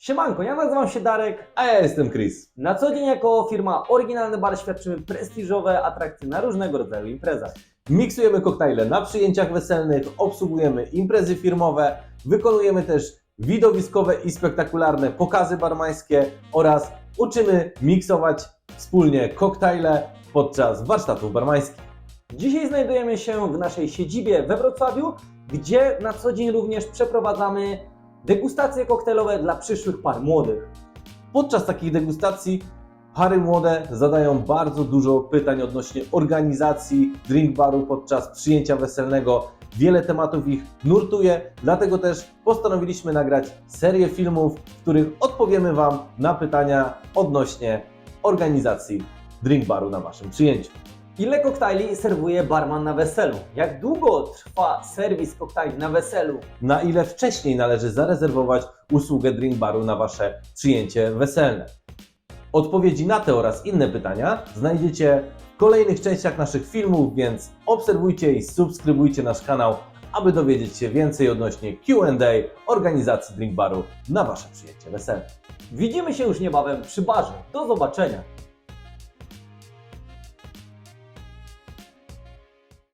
Siemanko, ja nazywam się Darek. A ja jestem Chris. Na co dzień jako firma Oryginalny Bar świadczymy prestiżowe atrakcje na różnego rodzaju imprezach. Miksujemy koktajle na przyjęciach weselnych, obsługujemy imprezy firmowe, wykonujemy też widowiskowe i spektakularne pokazy barmańskie oraz uczymy miksować wspólnie koktajle podczas warsztatów barmańskich. Dzisiaj znajdujemy się w naszej siedzibie we Wrocławiu, gdzie na co dzień również przeprowadzamy degustacje koktajlowe dla przyszłych par młodych. Podczas takich degustacji pary młode zadają bardzo dużo pytań odnośnie organizacji drink baru podczas przyjęcia weselnego. Wiele tematów ich nurtuje, dlatego też postanowiliśmy nagrać serię filmów, w których odpowiemy Wam na pytania odnośnie organizacji drink baru na Waszym przyjęciu. Ile koktajli serwuje barman na weselu? Jak długo trwa serwis koktajli na weselu? Na ile wcześniej należy zarezerwować usługę drink baru na Wasze przyjęcie weselne? Odpowiedzi na te oraz inne pytania znajdziecie w kolejnych częściach naszych filmów, więc obserwujcie i subskrybujcie nasz kanał, aby dowiedzieć się więcej odnośnie Q&A organizacji drink baru na Wasze przyjęcie weselne. Widzimy się już niebawem przy barze. Do zobaczenia.